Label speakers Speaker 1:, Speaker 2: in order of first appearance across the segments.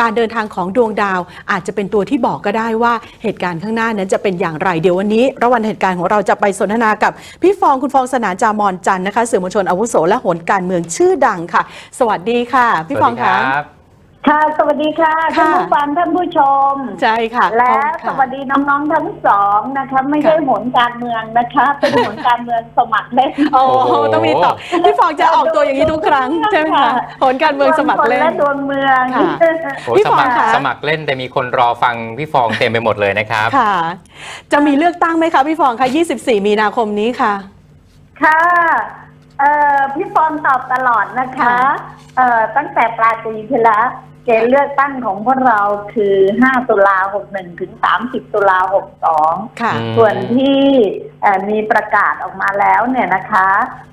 Speaker 1: การเดินทางของดวงดาว อาจจะเป็นตัวที่บอกก็ได้ว่าเหตุการณ์ข้างหน้านั้นจะเป็นอย่างไรเดี๋ยววันนี้ ระหว่างเหตุการณ์ของเราจะไปสนทนากับพี่ฟองคุณฟองสนานจามอนจันนะคะสื่อมวลชนอาวุโสและโหนการเมืองชื่อดังค่ะ สวัสดีค่ะ พี่ฟอง
Speaker 2: สวัสดี
Speaker 1: คะ
Speaker 2: รับ
Speaker 3: ค่ะ สวัสดีค่ะ
Speaker 1: ค่ะ
Speaker 3: ท่านผู้ฟังท่านผู้ชม
Speaker 1: ใช่ค่ะ
Speaker 3: และ
Speaker 1: ขอบ
Speaker 3: ส
Speaker 1: คุณ
Speaker 3: วั
Speaker 1: ค่ะ
Speaker 3: สดีน้องๆทั้งสองนะคะ ไม่ใช่
Speaker 1: ค่ะ
Speaker 3: โหนการเมืองนะคะ เป็นโหนการเมืองสมัครเล่น
Speaker 1: โอ้
Speaker 2: โอ้โห
Speaker 1: ต้องมีต่อพี่ฟองจะออกตัวอย่างนี้ทุกครั้งใช่ไหมคะโหนการเมืองสมัครเล่
Speaker 3: และ
Speaker 1: น
Speaker 3: ดวงเมือง
Speaker 1: ค่ะ
Speaker 2: โอ้
Speaker 1: พี่
Speaker 2: ส
Speaker 1: ฟอง
Speaker 2: มัคร
Speaker 1: คะ
Speaker 2: สมัครเล่นแต่มีคนรอฟังพี่ฟองเต็มไปหมดเลยนะครับ
Speaker 1: ค่ะ จะมีเลือกตั้งไหมคะพี่ฟองคะ 24 มีนาคมนี้ค่ะ
Speaker 3: ค่ะเอ่อพี่ฟอนตอบตลอดนะคะ
Speaker 1: ค่ะ
Speaker 3: เอ่อตั้งแต่ปลายปีที่แล้วเกณฑ์เลือกตั้งของพวกเราคือ 5 ตุลา 61 ถึง 30 ตุลา 62
Speaker 1: ค่ะ
Speaker 2: อืม
Speaker 3: ส่วนที่เอ่อมีประกาศออกมาแล้วเนี่ยนะคะ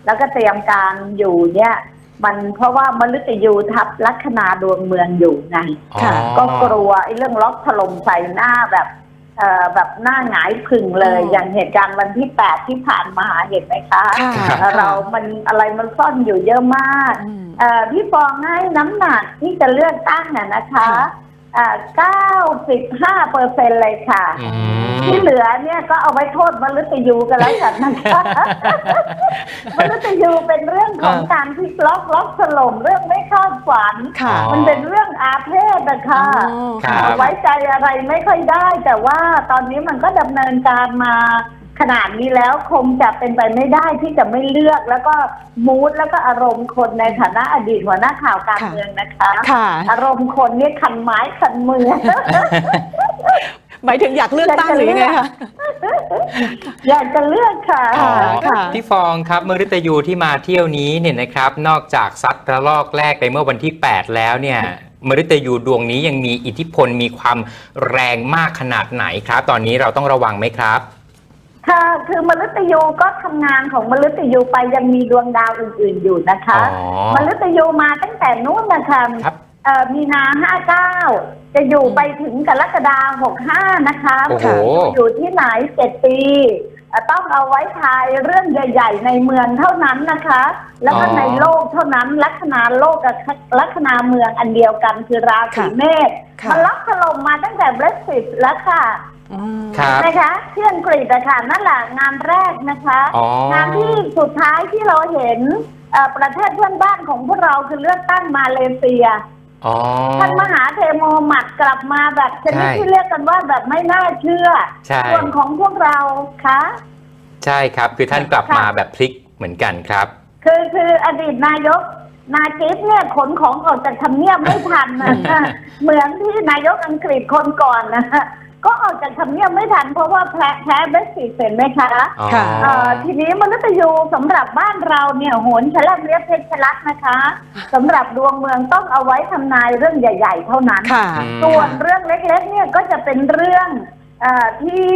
Speaker 3: แล้วก็เตรียมการอยู่เนี่ย มันเพราะว่ามฤตยูทับลัคนาดวงเมืองอยู่ไง
Speaker 1: ค่ะ
Speaker 2: อ๋อ
Speaker 3: ก็กลัวไอ้เรื่องล็อกถล่มใส่หน้าแบบเอ่อ แบบหน้าหงายผึ่งเลย
Speaker 1: อ๋อ
Speaker 3: อ
Speaker 1: อย่าง
Speaker 3: เหตุการณ์วันที่แปดที่ผ่านมาเห็นไหมคะ
Speaker 1: ค่ะ
Speaker 3: เอ่อเรามันอะไรมันซ่อนอยู่เยอะมาก
Speaker 1: อืม
Speaker 3: เอ่อพี่ฟองให้น้ำหนักที่จะเลือกตั้งน่ะนะคะ
Speaker 1: ค่ะ
Speaker 3: เก้าสิบห้าเปอร์เซ็นเลยค่ะ
Speaker 2: อืม
Speaker 3: ที่เหลือเนี่ยก็เอาไว้โทษมฤตยูกันแล้วกันนะคะมฤตยูเป็นเรื่องของ
Speaker 2: อ่า
Speaker 3: การพลิกล็อกล็อกถล่มเรื่องไม่คาดฝัน
Speaker 1: ค่ะ
Speaker 2: อ๋อ
Speaker 3: มันเป็นเรื่องอาเพศนะคะ
Speaker 1: อ๋อ
Speaker 2: ครับ
Speaker 3: ไว้ใจอะไรไม่ค่อยได้ แต่ว่าตอนนี้มันก็ดำเนินการมาขนาดนี้แล้วคงจะเป็นไปไม่ได้ที่จะไม่เลือกแล้วก็มูดแล้วก็อารมณ์คนในฐานะอดีตหัวหน้าข่าวการ
Speaker 1: ค่ะ
Speaker 3: เมืองนะคะ
Speaker 1: ค่ะ
Speaker 3: อารมณ์คนนี่คันไม้คันมือ
Speaker 1: หมายถึงอยากเลือกตั้งหรือยังไงคะ
Speaker 3: อยากจะเลือกค่ะ
Speaker 1: ค่ะ
Speaker 2: อ๋อ
Speaker 1: ค่ะ
Speaker 2: พี่ฟองครับมฤตยูที่มาเที่ยวนี้เนี่ยนะครับ นอกจากซัดระลอกแรกไปเมื่อวันที่ 8 แล้วเนี่ยมฤตยูดวงนี้ยังมีอิทธิพลมีความแรงมากขนาดไหนครับ ตอนนี้เราต้องระวังไหมครับ
Speaker 3: ค่ะ คือมฤตยูก็ทำงานของมฤตยูไปยังมีดวงดาวอื่น ๆ อยู่นะคะ
Speaker 2: อ๋อ
Speaker 3: มฤตยูมาตั้งแต่นู้นนะคะ
Speaker 2: ครับ
Speaker 3: เอ่อมีนาห้าเก้าจะอยู่ไปถึงกรกฎาหกห้านะคะ
Speaker 2: โอ้โห
Speaker 3: อยู่ที่ไหนเจ็ดปีเอ่อต้องเอาไว้ทายเรื่องใหญ่ ๆ ในเมืองเท่านั้นนะคะ แล้วก็
Speaker 2: อ๋อ
Speaker 3: ในโลกเท่านั้น ลัคนาโลกกับลัคนาเมืองอันเดียวกันคือราศี
Speaker 1: ค่ะ
Speaker 3: เมษ
Speaker 1: ค่ะ
Speaker 3: มันล็อกถล่มมาตั้งแต่เบรกซิตแล้วค่ะ
Speaker 1: อืม
Speaker 2: ครับ
Speaker 3: นะคะที่อังกฤษอะค่ะนั่นแหละงานแรกนะคะ
Speaker 2: อ๋อ งา
Speaker 3: นที่สุดท้ายที่เราเห็นเอ่อประเทศเพื่อนบ้านของพวกเราคือเลือกตั้งมาเลเซีย
Speaker 2: อ๋อ
Speaker 3: ท่านมหาเทโมหมัดกลับมาแบบชนิด
Speaker 2: ใช่
Speaker 3: ที่เรียกกันว่าแบบไม่น่าเชื่อ
Speaker 2: ใช่
Speaker 3: ส่วนของพวกเราคะ
Speaker 2: ใช่ครับ คือท่านกลับมา
Speaker 3: ค่ะ
Speaker 2: แบบพลิกเหมือนกันครับ
Speaker 3: คือคืออดีตนายกนาจิปเนี่ยขนของออกจากทำเนียบไม่ทันนะเหมือนที่นายกอังกฤษคนก่อนนะ ก็ออกจากทำเนียบไม่ทันเพราะว่าแพ้แพ้เบรกซิตเห็นไหมคะ
Speaker 2: อ๋อ
Speaker 1: ค่ะ
Speaker 3: เอ่อทีนี้มนุษย์ยูสำหรับบ้านเราเนี่ยโหนฉลับเรียบเพชรชลักนะคะสำหรับดวงเมืองต้องเอาไว้ทำนายเรื่องใหญ่ ๆ เท่านั้น
Speaker 1: ค่ะ
Speaker 2: อืม
Speaker 3: ส่วนเรื่องเล็กๆ เนี่ยก็จะเป็นเรื่องเออที่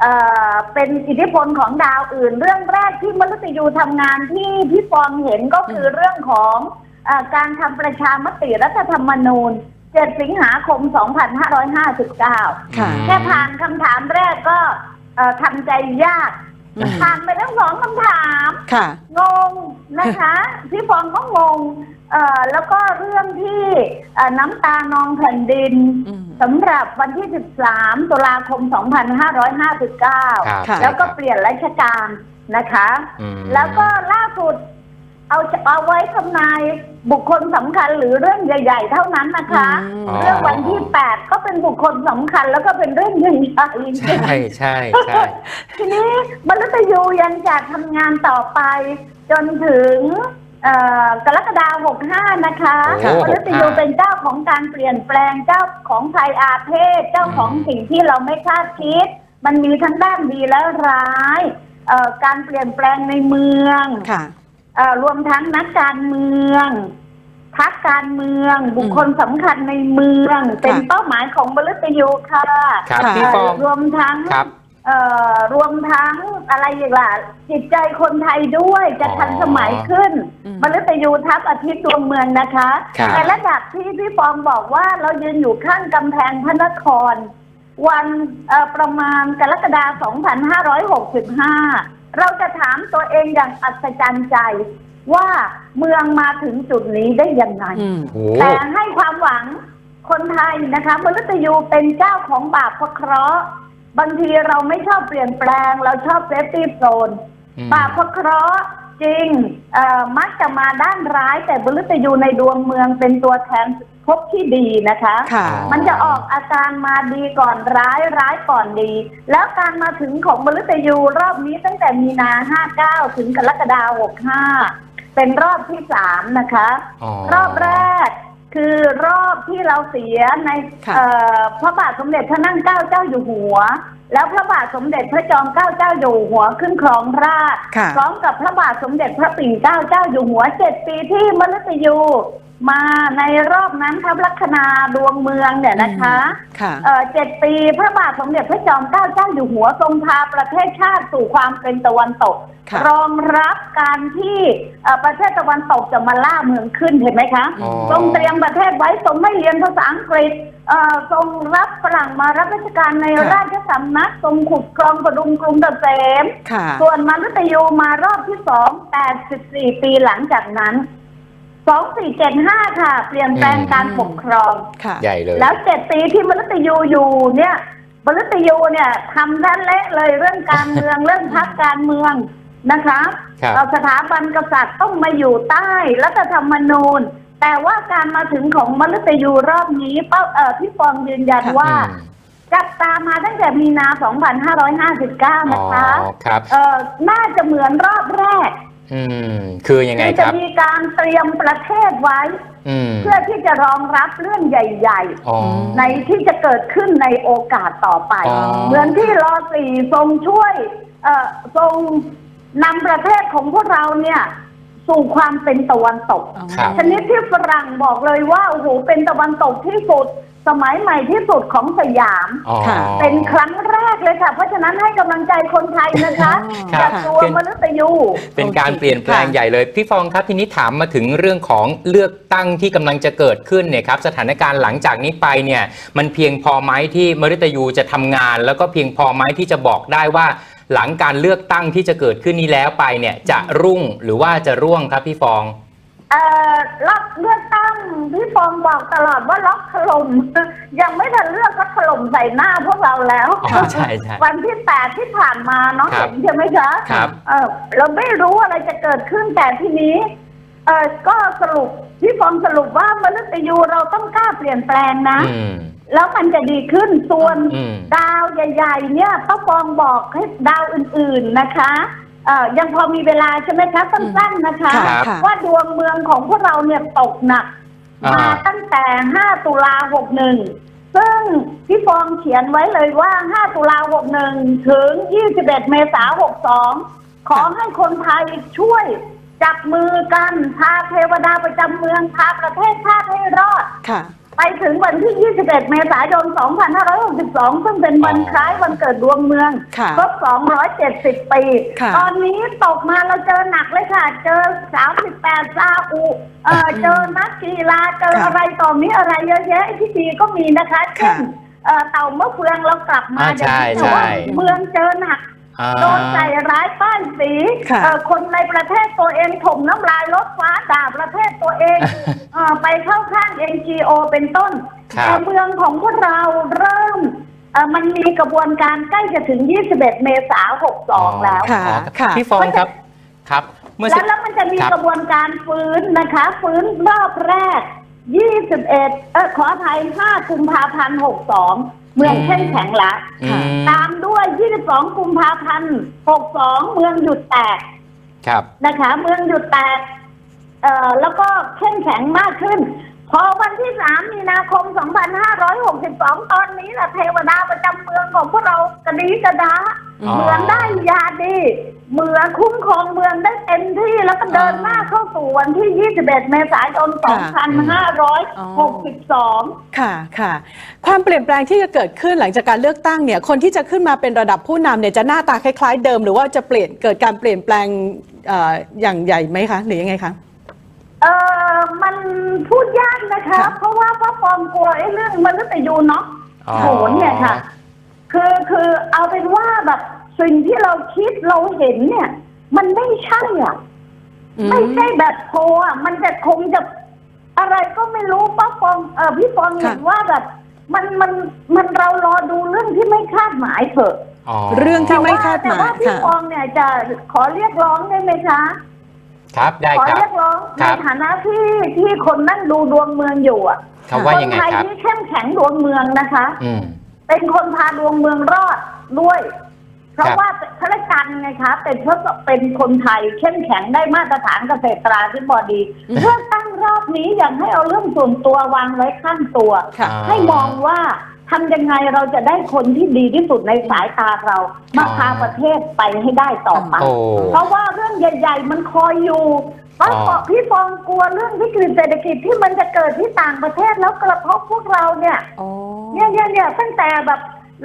Speaker 3: เอ่อเป็นอิทธิพลของดาวอื่น เรื่องแรกที่มนุษย์ยูทำงานที่พี่ฟองเห็นก็คือเรื่องของเออการทำประชามติรัฐธรรมนูญ 7 สิงหาคม 2559
Speaker 1: ค่ะ
Speaker 3: แค่ผ่านคำถามแรกก็เอ่อทำใจยาก
Speaker 1: อืม
Speaker 3: ผ่านไปทั้งสองคำถาม
Speaker 1: ค่ะ
Speaker 3: งงนะคะ พี่ฟองก็งงเอ่อแล้วก็เรื่องที่เอ่อน้ำตานองแผ่นดิน
Speaker 1: อืม
Speaker 3: สำหรับวันที่ 13 ตุลาคม 2559
Speaker 2: ครับ
Speaker 1: ค่ะ
Speaker 3: แล้วก็เปลี่ยนราชการนะคะ
Speaker 2: อืม
Speaker 3: แล้วก็ล่าสุด เอาจะเอาไว้ทำนายบุคคลสำคัญหรือเรื่องใหญ่ ๆ เท่านั้นนะคะ
Speaker 1: อืม
Speaker 2: อ๋อ
Speaker 3: เรื่องวันที่8ก็เป็นบุคคลสำคัญแล้วก็เป็นเรื่องใหญ่ๆ
Speaker 2: ใช่ใช่ใช่
Speaker 3: ทีนี้มนุษย์ยูยังจะทำงานต่อไป จนถึงเอ่อกรกฎาคม65 นะคะ
Speaker 2: โอ้
Speaker 3: มนุษย์ยูเป็นเจ้าของการเปลี่ยนแปลงเจ้าของภัยอาเพศเจ้าของสิ่งที่เราไม่คาดคิด มันมีทั้งด้านดีและร้ายเอ่อการเปลี่ยนแปลงในเมือง
Speaker 1: ค่ะ
Speaker 3: เอ่อ รวมทั้งนักการเมืองพักการเมืองบุคคลสำคัญในเมือง เป็นเป้าหมายของมนุษย์ยูค่ะ
Speaker 2: ครับ
Speaker 1: ค่ะ
Speaker 2: พี่ฟอง
Speaker 3: รวมทั้ง
Speaker 2: ครับ
Speaker 3: เอ่อรวมทั้งอะไรอีกล่ะจิตใจคนไทยด้วยจะ
Speaker 2: อ๋อ
Speaker 3: ทันสมัยขึ้น
Speaker 1: อืม
Speaker 3: มฤตยูทัพอาทิตย์ดวงเมืองนะคะ
Speaker 2: ครับ
Speaker 3: ในระดับที่พี่ฟองบอกว่าเรายืนอยู่ข้างกำแพงพระนคร วันเอ่อประมาณกรกฎาคม2565เราจะถามตัวเองอย่างอัศจรรย์ใจว่าเมืองมาถึงจุดนี้ได้ยังไง
Speaker 1: อืม
Speaker 2: โอ้
Speaker 3: แต่ให้ความหวังคนไทยนะคะมนุษย์ยูเป็นเจ้าของบาปเพราะเคราะห์บางทีเราไม่ชอบเปลี่ยนแปลง เราชอบเซฟตี้โซน
Speaker 2: อืม
Speaker 3: บาปเพราะเคราะห์จริงเอ่อมักจะมาด้านร้าย แต่มนุษย์ยูในดวงเมืองเป็นตัวแทน พบที่ดีนะคะ
Speaker 1: ค่ะ
Speaker 3: มันจะออกอาการมาดีก่อนร้ายร้ายก่อนดี แล้วการมาถึงของมฤตยูรอบนี้ตั้งแต่มีนา59ถึงกรกฎาคม65เป็นรอบที่สามนะคะ
Speaker 2: อ๋อ
Speaker 3: รอบแรกคือรอบที่เราเสียใน
Speaker 1: ค่ะ
Speaker 3: เอ่อพระบาทสมเด็จพระนั่งเกล้าเจ้าอยู่หัว แล้วพระบาทสมเด็จพระจอมเกล้าเจ้าอยู่หัวขึ้นครองราชย์
Speaker 1: ค่ะ
Speaker 3: พร้อมกับพระบาทสมเด็จพระปิ่นเกล้าเจ้าอยู่หัวเจ็ดปีที่มฤตยู มาในรอบนั้นทัพลัคนาดวงเมืองเนี่ยนะคะ
Speaker 1: ค่ะ
Speaker 3: เอ่อเจ็ดปีพระบาทสมเด็จพระจอมเกล้าเจ้าอยู่หัวทรงพาประเทศชาติสู่ความเป็นตะวันตก
Speaker 1: ค่ะ
Speaker 3: รองรับการที่เอ่อประเทศตะวันตกจะมาล่าเมืองขึ้นเห็นไหมคะ
Speaker 2: อ๋อ
Speaker 3: ทรงเตรียมประเทศไว้ทรงไม่เรียนภาษาอังกฤษเอ่อทรงรับฝรั่งมารับราชการใน
Speaker 1: ค่ะ
Speaker 3: ราชสำนักทรงขุดคลองประดุมกรุงเกษม
Speaker 1: ค่ะ
Speaker 3: ส่วนมนุษย์ยูมารอบที่สองแปดสิบสี่ปีหลังจากนั้น สองสี่เจ็ดห้าค่ะ เปลี่ยนแปลงการปกครอง
Speaker 1: ค่ะ
Speaker 2: ใหญ่เลย
Speaker 3: แล้วเจ็ดปีที่มนุษย์ยูอยู่เนี่ยมนุษย์ยูเนี่ยทำด้านเละเลยเรื่องการเมืองเรื่องพักการเมืองนะคะ
Speaker 2: ครับ
Speaker 3: เราสถาบันกษัตริย์ต้องมาอยู่ใต้รัฐธรรมนูญ แต่ว่าการมาถึงของมนุษย์ยูรอบนี้เป้าเอ่อพี่ฟองยืนยัน
Speaker 1: ค่ะ
Speaker 3: ว่า
Speaker 2: อืม
Speaker 3: จับตามมาตั้งแต่มีนา 2559
Speaker 2: อ๋อ
Speaker 3: นะคะ
Speaker 2: ครับ
Speaker 3: เอ่อน่าจะเหมือนรอบแรก
Speaker 2: อืมคือยังไง
Speaker 3: ที่
Speaker 2: ค
Speaker 3: จะ
Speaker 2: รับ
Speaker 3: มีการเตรียมประเทศไว้
Speaker 2: อืม
Speaker 3: เพื่อที่จะรองรับเรื่องใหญ่
Speaker 2: อ๋อ
Speaker 3: ๆในที่จะเกิดขึ้นในโอกาสต่อไป
Speaker 2: อ๋อ
Speaker 3: เหมือนที่รอสี่ทรงช่วย เอ่อทรงนำประเทศของพวกเราเนี่ย สู่ความเป็นตะวันตก
Speaker 1: อ๋อ
Speaker 2: ครับ
Speaker 3: ชนิดที่ฝรั่งบอกเลยว่าโอ้โหเป็นตะวันตกที่สุด สมัยใหม่ที่สุดของสยาม
Speaker 2: อ๋อ
Speaker 1: ค่ะ
Speaker 3: เป็นครั้งแรกเลยค่ะ เพราะฉะนั้นให้กำลังใจคนไทยนะคะ
Speaker 2: ครับ
Speaker 3: จากตัว
Speaker 2: เป็น
Speaker 3: มนุษย์ยู
Speaker 2: เป็นการ
Speaker 1: โอเค
Speaker 2: เปลี่ยนแปลง
Speaker 1: ค่ะ
Speaker 2: ใหญ่เลย พี่ฟองครับทีนี้ถามมาถึงเรื่องของเลือกตั้งที่กำลังจะเกิดขึ้นเนี่ยครับสถานการณ์หลังจากนี้ไปเนี่ยมันเพียงพอไหมที่มฤตยูจะทำงาน แล้วก็เพียงพอไหมที่จะบอกได้ว่า หลังการเลือกตั้งที่จะเกิดขึ้นนี้แล้วไปเนี่ยจะรุ่งหรือว่าจะร่วงครับพี่ฟอง
Speaker 3: เอ่อล็อกเลือกตั้งพี่ฟองบอกตลอดว่าล็อกถล่มยังไม่ทันเลือกก็ถล่มใส่หน้าพวกเราแล้ว
Speaker 2: อ๋อใช่ใช่
Speaker 3: วันที่แปดที่ผ่านมาเนาะ
Speaker 2: ครับ
Speaker 3: เห็นใช่ไหมคะ
Speaker 2: ครับ
Speaker 3: เออเราไม่รู้อะไรจะเกิดขึ้นแต่ทีนี้เออก็สรุปพี่ฟองสรุปว่ามนุษย์ยูเราต้องกล้าเปลี่ยนแปลงนะ
Speaker 2: อืม
Speaker 3: แล้วมันจะดีขึ้นส่วน
Speaker 2: อืม
Speaker 3: ดาวใหญ่ๆ เนี่ยป้าฟองบอกให้ดาวอื่นๆนะคะเอ่อยังพอมีเวลาใช่ไหมคะสั้นๆนะคะ
Speaker 1: ค่ะค่ะ
Speaker 3: ว่าดวงเมืองของพวกเราเนี่ยตกหนัก
Speaker 2: อ่าม
Speaker 3: มาตั้งแต่ 5 ตุลา 61 ซึ่งพี่ฟองเขียนไว้เลยว่า 5 ตุลา 61 ถึง 21 เมษายน 62 ขอให้คนไทยช่วยจับมือกันพาเทวดาประจำเมืองพาประเทศชาติให้รอด
Speaker 1: ค่ะ
Speaker 3: ไปถึงวันที่ 21 เมษายน 2562 ซึ่งเป็นวัน
Speaker 2: อ๋อ
Speaker 3: คล้ายวันเกิดดวงเมือง
Speaker 1: ค่ะ
Speaker 3: ครบ 270 ปี
Speaker 1: ค่ะ
Speaker 3: ตอนนี้ตกมาเราเจอหนักเลยค่ะ เจอ 38 ซาอุเออเจอนักกีฬา เจอ
Speaker 1: ค่ะ
Speaker 3: อะไรต่อมีอะไรเยอะแยะไอ้ที่ดีก็มีนะคะ เช่น
Speaker 1: ค่ะ
Speaker 3: เอ่อเต่าเมื่อเฟืองเรากลับมา
Speaker 2: อ่า
Speaker 3: อย่างนี้
Speaker 2: ใช่
Speaker 3: แต่ว่า
Speaker 2: ใช่
Speaker 3: เมืองเจอหนัก
Speaker 2: อ่า
Speaker 3: โดนใส่ร้ายป้ายสี
Speaker 1: ค่ะ
Speaker 3: เอ่อคนในประเทศตัวเองถมน้ำลายรถฟ้าด่าประเทศตัวเองเอ่อไปเข้าข้าง NGO เป็นต้น
Speaker 2: ครับ
Speaker 3: แต่เมืองของพวกเราเริ่มเอ่อมันมีกระบวนการใกล้จะถึง 21 เมษายน 62 แล้ว
Speaker 1: ค่ะ
Speaker 2: อ๋อ
Speaker 1: ค่ะ
Speaker 2: พี่ฟองครับครับเมื่อ
Speaker 3: แล้
Speaker 2: สั
Speaker 3: ว
Speaker 2: ก
Speaker 3: แล้วมันจะมี
Speaker 2: ครับ
Speaker 3: กระบวนการฟื้นนะคะ ฟื้นรอบแรก 21 เออขออภัย5กุมภาพันธ์ 62 เมืองเข้มแข็งละ
Speaker 2: อืม
Speaker 3: ตามด้วย 22 กุมภาพันธ์ 62 เมืองหยุดแตก
Speaker 2: ครับ
Speaker 3: นะคะ เมืองหยุดแตกเอ่อแล้วก็เข้มแข็งมากขึ้น พอวันที่ 3 มีนาคม 2562 ตอนนี้แหละเทวดาประจำเมืองของพวกเรากระดีกระดา
Speaker 2: อ๋อ
Speaker 3: เหมือนได้ยาดี เหมือนคุ้มครองเมืองได้เต็มที่แล้วก็เดินหน้าเข้าสู่วันที่ 21 เมษายน 2562
Speaker 1: ค่ะค่ะ ความเปลี่ยนแปลงที่จะเกิดขึ้นหลังจากการเลือกตั้งเนี่ย คนที่จะขึ้นมาเป็นระดับผู้นำเนี่ยจะหน้าตาคล้าย ๆ เดิม หรือว่าจะเปลี่ยนเกิดการเปลี่ยนแปลงเอ่ออย่างใหญ่ไหมคะ หรือยังไงคะ
Speaker 3: เออมันพูดยากนะคะ
Speaker 1: ค่ะ
Speaker 3: เพราะว่าพระฟอมกลัวไอ้เรื่องมนุษย์ยูเนาะ
Speaker 2: อ๋อ
Speaker 3: โหนเนี่ยค่ะ คือคือเอาเป็นว่าแบบ สิ่งที่เราคิดเราเห็นเนี่ย มันไม่ใช่อะ
Speaker 1: อืม
Speaker 3: ไม่ใช่แบบโพลอะ มันจะคงจะอะไรก็ไม่รู้ป้าฟองเออพี่ฟองเห็นว่าแบบ มันมันมันเรารอดูเรื่องที่ไม่คาดหมายเถอะ
Speaker 2: อ๋อ
Speaker 1: เรื่องที่ไม่คาดห
Speaker 3: แต่
Speaker 1: มาย
Speaker 3: ว่าพี่
Speaker 1: ค่ะ
Speaker 3: ฟองเนี่ยจะขอเรียกร้องได้ไหมคะ
Speaker 2: ครับได้
Speaker 3: ขอ
Speaker 2: ครับ
Speaker 3: เรียกร้อง
Speaker 2: ค
Speaker 3: ใน
Speaker 2: รับ
Speaker 3: ฐานะที่ที่คนนั่งดูดวงเมืองอยู่อะ
Speaker 2: เขาว่ายังไง
Speaker 3: คนไทย
Speaker 2: ครับ
Speaker 3: ที่เข้มแข็งดวงเมืองนะคะ
Speaker 2: อืม
Speaker 3: เป็นคนพาดวงเมืองรอดด้วย เพราะ
Speaker 2: ครับ
Speaker 3: ว่าข้าราชการไงคะเป็นเพราะเป็นคนไทยเข้มแข็งได้มาตรฐานเกษตราธิบดี
Speaker 1: อืม
Speaker 3: เลือกตั้งรอบนี้อย่างให้เอาเรื่องส่วนตัววางไว้ข้างตัว
Speaker 1: ค่ะ
Speaker 3: ให้มองว่าทำยังไงเราจะได้คนที่ดีที่สุดในสายตาเรา มา
Speaker 2: อ๋อ
Speaker 3: พาประเทศไปให้ได้ต่อไป
Speaker 2: โอ้
Speaker 3: เพราะว่าเรื่องใหญ่ ๆ มันคอยอยู่ป้า
Speaker 2: อ๋อ
Speaker 3: บอกพี่ฟองกลัวเรื่องวิกฤตเศรษฐกิจที่มันจะเกิดที่ต่างประเทศแล้วกระทบพวกเราเนี่ย
Speaker 1: อ๋อ
Speaker 3: เนี่ยเนี่ยเนี่ยตั้งแต่แบบ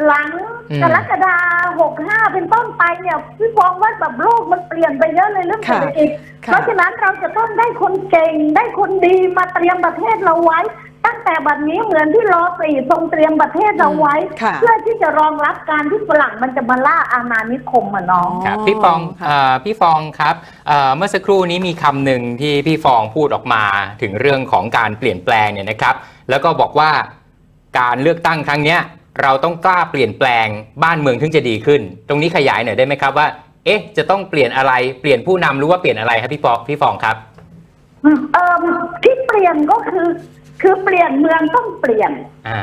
Speaker 3: หลัง
Speaker 2: อืม
Speaker 3: กรกฎาหกห้าเป็นต้นไปเนี่ยพี่ฟองว่าแบบโลกมันเปลี่ยนไปเยอะเลยเรื่องเศรษฐกิจ
Speaker 1: ค่ะ
Speaker 3: เพราะฉะนั้นเราจะต้องได้คนเก่ง ได้คนดีมาเตรียมประเทศเราไว้ ตั้งแต่บัดนี้เหมือนที่รอสี่ทรงเตรียมประเทศเราไว้
Speaker 1: ค่ะ
Speaker 3: เพื่อที่จะรองรับการที่ฝรั่งมันจะมาล่าอาณานิคมอะน้อง
Speaker 2: ครับพี่ฟอง
Speaker 1: ค่ะ
Speaker 2: เอ่อพี่ฟองครับเอ่อเมื่อสักครู่นี้มีคำหนึ่งที่พี่ฟองพูดออกมาถึงเรื่องของการเปลี่ยนแปลงเนี่ยนะครับ แล้วก็บอกว่าการเลือกตั้งครั้งเนี้ย เราต้องกล้าเปลี่ยนแปลงบ้านเมืองถึงจะดีขึ้น ตรงนี้ขยายหน่อยได้ไหมครับว่า เอ๊ะ จะต้องเปลี่ยนอะไรเปลี่ยนผู้นำหรือว่าเปลี่ยนอะไรครับพี่ฟองพี่ฟองครับ
Speaker 3: เอ่อที่เปลี่ยนก็คือ คือเปลี่ยนเมืองต้องเปลี่ยน
Speaker 2: อ่า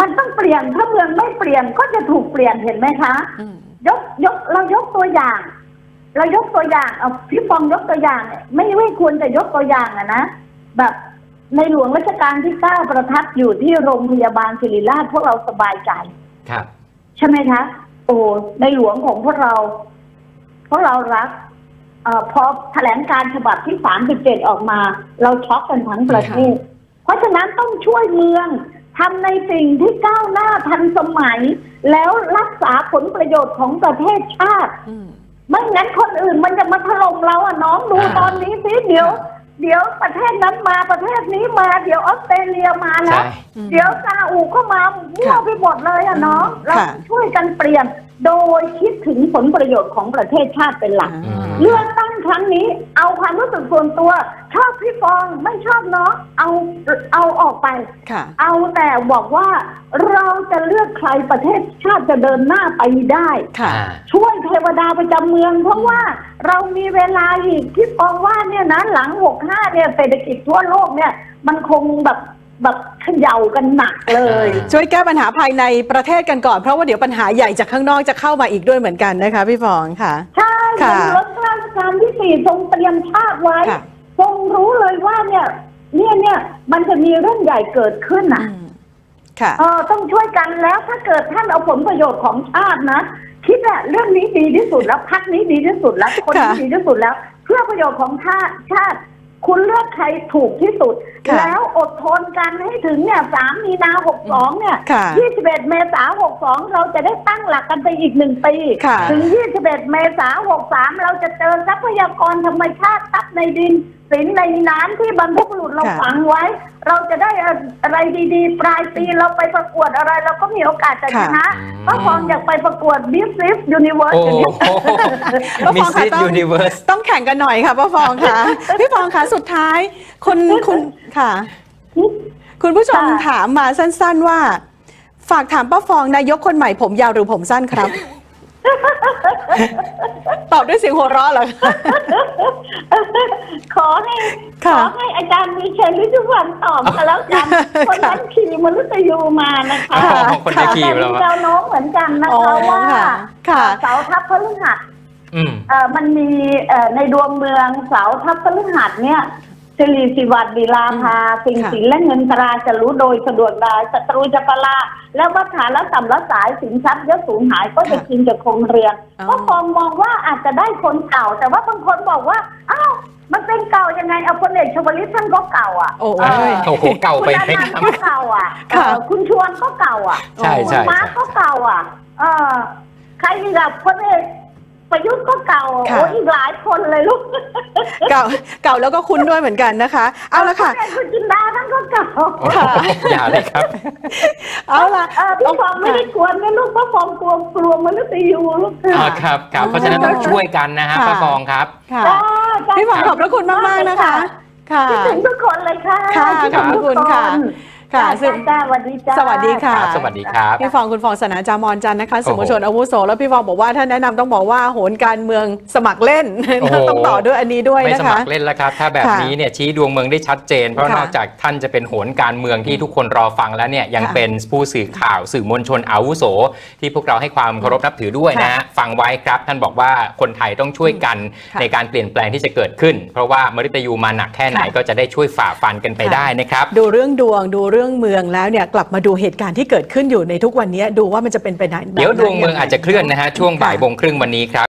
Speaker 3: มันต้องเปลี่ยนถ้าเมืองไม่เปลี่ยนก็จะถูกเปลี่ยนเห็นไหมคะ
Speaker 1: อืม
Speaker 3: ยกยกเรายกตัวอย่าง เรายกตัวอย่างเอาพี่ฟองยกตัวอย่างเนี่ยไม่ไม่ควรจะยกตัวอย่างอะนะแบบ ในหลวงรัชกาลที่เก้าประทับอยู่ที่โรงพยาบาลศิริราชพวกเราสบายใจ
Speaker 2: ครับ
Speaker 3: ใช่ไหมคะ โอ้ในหลวงของพวกเราพวกเรารักเออพอแถลงการฉบับที่สามสิบเจ็ดออกมา เราช็อกกันทั้งประเทศ เพราะฉะนั้นต้องช่วยเมืองทำในสิ่งที่ก้าวหน้าทันสมัย แล้วรักษาผลประโยชน์ของประเทศชาติ
Speaker 1: อืม
Speaker 3: ไม่งั้นคนอื่นมันจะมาถล่มเราอะน้องดู
Speaker 2: อ่า
Speaker 3: ตอนนี้สิเดี๋ยว เดี๋ยวประเทศนั้นมาประเทศนี้มาเดี๋ยวออสเตรเลียมานะ
Speaker 2: ใช่
Speaker 3: เดี๋ยวซาอุก็มามั่วไปหมดเลยอะน้องเรา
Speaker 1: ค่ะ
Speaker 3: ช่วยกันเปลี่ยน โดยคิดถึงผลประโยชน์ของประเทศชาติเป็นหลัก
Speaker 1: อ่า
Speaker 3: เลือกตั้งครั้งนี้ เอาความรู้สึกส่วนตัว ชอบพี่ฟองไม่ชอบเนาะเอาเอาออกไป
Speaker 1: ค่ะ
Speaker 3: เอาแต่บอกว่าเราจะเลือกใครประเทศชาติจะเดินหน้าไปได้
Speaker 1: ค่ะ
Speaker 2: อ่า
Speaker 3: ช่วยเทวดาประจำเมือง เพราะว่าเรามีเวลาอีกที่ฟองว่าเนี่ยนะหลังหกห้าเนี่ยเศรษฐกิจทั่วโลกเนี่ย มันคงแบบ แบบเขย่ากันหนักเลย
Speaker 2: อ่า
Speaker 1: ช่วยแก้ปัญหาภายในประเทศกันก่อน เพราะว่าเดี๋ยวปัญหาใหญ่จากข้างนอกจะเข้ามาอีกด้วยเหมือนกันนะคะ พี่ฟองค่ะ
Speaker 3: ใช่
Speaker 1: ค่ะ
Speaker 3: รัชกาลที่สี่ทรงเตรียมชาติไว้
Speaker 1: ค่ะ
Speaker 3: ทรงรู้เลยว่าเนี่ยเนี่ยเนี่ยมันจะมีเรื่องใหญ่เกิดขึ้น
Speaker 1: อื
Speaker 3: อะ
Speaker 1: มค่ะ
Speaker 3: เออต้องช่วยกันแล้วถ้าเกิดท่านเอาผลประโยชน์ของชาตินะคิดว่าเรื่องนี้ดีที่สุดแล้วพักนี้ดีที่สุดแล้วคนนี้
Speaker 1: ค่ะ
Speaker 3: ดีที่สุดแล้ว เพื่อประโยชน์ของชาติชาติ คุณเลือกใครถูกที่สุด
Speaker 1: ค่ะ
Speaker 3: แล้วอดทนกันให้ถึงเนี่ยสามมีนาหกสองเนี่ย
Speaker 1: ค่ะ
Speaker 3: ยี่สิบเอ็ดเมษาหกสองเราจะได้ตั้งหลักกันไปอีกหนึ่งปี
Speaker 1: ค่ะ
Speaker 3: ถึงยี่สิบเอ็ดเมษาหกสามเราจะเจอทรัพยากรธรรมชาติทรัพย์ในดินสินในน้ำที่บรรพบุรุษเรา
Speaker 1: ค่ะ
Speaker 3: ฝังไว้ เราจะได้อะไรดีๆ ปลายปีเราไปประกวดอะไร เราก็มีโอกาสจะชนะ
Speaker 2: อืม
Speaker 3: ป้าฟองอยากไปประกวดบิสซิสยูนิเวิร์ส
Speaker 2: โอ้
Speaker 3: อยู่นี่
Speaker 1: ป้า
Speaker 2: มิ
Speaker 1: ฟ
Speaker 2: ส
Speaker 1: อง
Speaker 2: ซิ
Speaker 1: ค่ะ
Speaker 2: ส
Speaker 1: ต้อง
Speaker 2: ยูนิเวิร์ส
Speaker 1: ต้องแข่งกันหน่อยค่ะป้าฟองค่ะ พี่ฟองค่ะสุดท้ายคุณคุณค่ะ คุณผู้ชม
Speaker 3: ค่ะ
Speaker 1: ถามมาสั้น ๆว่า ฝากถามป้าฟองนายกคนใหม่ผมยาวหรือผมสั้นครับ ตอบด้วยเสียงหัวเราะเหรอคะ
Speaker 3: ขอให้ข
Speaker 1: ค่ะ
Speaker 3: อให้อาจารย์มีเชนวิทุวันตอบกันแล้วกันคนนั้นขี่มนุษย์ยูมานะคะ
Speaker 2: อ๋อคนนั้นขี่มาแล้ว
Speaker 3: แต่มีแนวโน้มเหมือนกันนะ
Speaker 1: อ๋อ
Speaker 3: คะว่า
Speaker 1: ค่ะค่ะ
Speaker 3: เสาทัพพฤหัส
Speaker 2: อืม
Speaker 3: เอ่อมันมีเอ่อในดวงเมืองเสาทัพพฤหัสเนี่ย สิริสิวัตรดีลาภาสิ่ง
Speaker 1: ค่ะ
Speaker 3: สินและเงินตราจะรู้โดยสะดวกได้ศัตรูจะประลาแล้ววัฏฐานและสัมละสายสินทรัพย์ยศสูญหายก็จะกินจะคงเรือน
Speaker 1: อ๋อ
Speaker 3: ก็ฟองมองว่าอาจจะได้คนเก่า แต่ว่าบางคนบอกว่าอ้าวมันเป็นเก่ายังไงเอาพลเอกชวลิตท่านก็เก่าอะ
Speaker 1: โอ้
Speaker 3: เออ
Speaker 2: โอ้โหเก่า
Speaker 3: คุณ
Speaker 2: ไป
Speaker 3: อ
Speaker 2: ไหม
Speaker 3: นันต์
Speaker 2: ครับ
Speaker 3: ก็เก่าอะ
Speaker 1: ค่ะ
Speaker 3: เออคุณชวนก็เก่าอะ
Speaker 2: ใช่ใช่
Speaker 3: คุณมาร์ค
Speaker 2: ใช่
Speaker 3: ก็เก่าอะ เออใครอีกอะพลเอกประยุทธ์ก็เก่า
Speaker 1: ค่ะ
Speaker 3: โอ้ยอีกหลายคนเลยลูก
Speaker 1: เก่าเก่าแล้วก็คุ้นด้วยเหมือนกันนะคะ เอาละค่ะ
Speaker 3: พลเอกคุณจินดาท่านก็เก่า
Speaker 2: โอ้โหอย่าเลยครับ
Speaker 1: เอาละ
Speaker 3: เออพี่ฟองไม่ได้กวนนะลูกเพราะฟองกลัวกลัวมนุษย์ยูลูก
Speaker 2: อ่าครับครับเพราะฉะนั้นต้องช่วยกันนะฮะ
Speaker 1: ค่ะ
Speaker 2: ป้าฟองครับ
Speaker 1: ค่ะ
Speaker 3: จ้าจ้า
Speaker 1: พี่ฟองขอบพระคุณมากๆนะคะค่ะ
Speaker 3: คิดถึงทุกคนเลยค่ะ
Speaker 1: ค่ะ
Speaker 3: คิดถึงทุก
Speaker 1: ขอบคุณค่ะ ค่ะ
Speaker 3: จ้า
Speaker 1: ซึ่ง
Speaker 3: จ้าสวัสดีจ้า
Speaker 1: สวัสดีค่ะ
Speaker 2: ครับสวัสดีครับ
Speaker 1: พี่ฟองคุณฟองสนานจามอนจันทร์นะคะ
Speaker 2: โอ้
Speaker 1: สื่อ
Speaker 2: โห
Speaker 1: มวลชนอาวุโสแล้วพี่ฟองบอกว่าท่านแนะนำต้องบอกว่าโหนการเมืองสมัครเล่น
Speaker 2: โอ้โห
Speaker 1: ต้องต่อด้วยอันนี้ด้วย
Speaker 2: ไม่
Speaker 1: นะ
Speaker 2: ส
Speaker 1: คะ
Speaker 2: มัครเล่นแล้วครับ ถ้าแบบ
Speaker 1: ค่ะ
Speaker 2: นี้เนี่ยชี้ดวงเมืองได้ชัดเจน เพราะ
Speaker 1: ค่ะ
Speaker 2: นอกจากท่านจะเป็นโหนการเมืองที่ทุกคนรอฟังแล้วเนี่ยยัง
Speaker 1: ค่ะ
Speaker 2: เป็นผู้สื่อข่าวสื่อมวลชนอาวุโส ที่พวกเราให้ความเคารพนับถือด้วยนะฮะฟังไว้ครับ ท่านบอกว่าคนไทยต้องช่วยกัน
Speaker 1: ค่ะ
Speaker 2: ในการเปลี่ยนแปลงที่จะเกิดขึ้น เพราะว่ามฤตยูมาหนักแค่ไหน
Speaker 1: ค่ะ
Speaker 2: ก็จะได้ช่วยฝ่าฟันกันไป
Speaker 1: ค่ะ
Speaker 2: ได้นะครับ
Speaker 1: ดูเรื่องดวงดูเรื่องเมืองแล้วเนี่ยกลับมาดูเหตุการณ์ที่เกิดขึ้นอยู่ในทุกวันนี้ดูว่ามันจะเป็นไปไหน
Speaker 2: เดี๋ยวดวงเมืองอาจจะเคลื่อนนะฮะช่วงบ่ายโมงครึ่งวันนี้ครับ